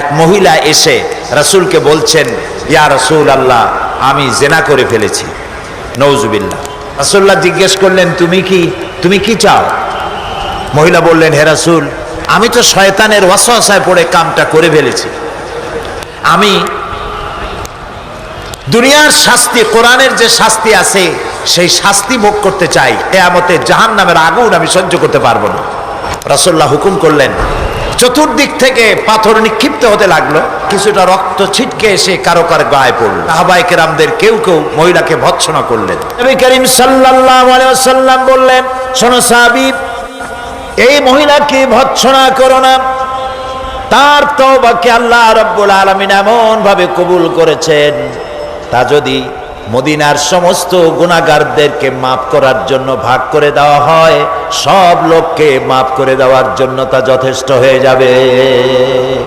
এক মহিলা এসে রাসূলকে বলছেন, ইয়া রাসূল আল্লাহ আমি জেনা করে ফেলেছি। নৌজুবিল্লাহ রাসূল্লাহ জিজ্ঞেস করলেন, তুমি কি তুমি কি চাও? মহিলা বললেন, হে রাসূল, আমি তো শয়তানের ওয়াসওয়াসায় পড়ে কামটা করে ফেলেছি। আমি দুনিয়ার শাস্তি, কোরআনের যে শাস্তি আছে, সেই শাস্তি ভোগ করতে চাই। এ আমতে জাহান নামের আগুন আমি সহ্য করতে পারব না। রাসূল্লাহ হুকুম করলেন চতুর্দিক থেকে পাথর নিক্ষিপ্ত হতে লাগল। কিছুটা রক্ত ছিটকে এসে কারও কার গায়ে পড়ল। সাহাবাই কেরামদের কেউ কেউ মহিলাকে ভৎসনা করলেন। নবী করিম সাল্লাল্লাহু বললেন, শোনো সাহাবী, এই মহিলাকে ভৎসনা করো না। তার তো তওবাকে আল্লাহ রাব্বুল আলামিন এমন ভাবে কবুল করেছেন, তা যদি মদিনার সমস্ত গুণাগারদেরকে মাফ করার জন্য ভাগ করে দেওয়া হয়। সব লোককে মাফ করে দেওয়ার জন্য তা যথেষ্ট হয়ে যাবে।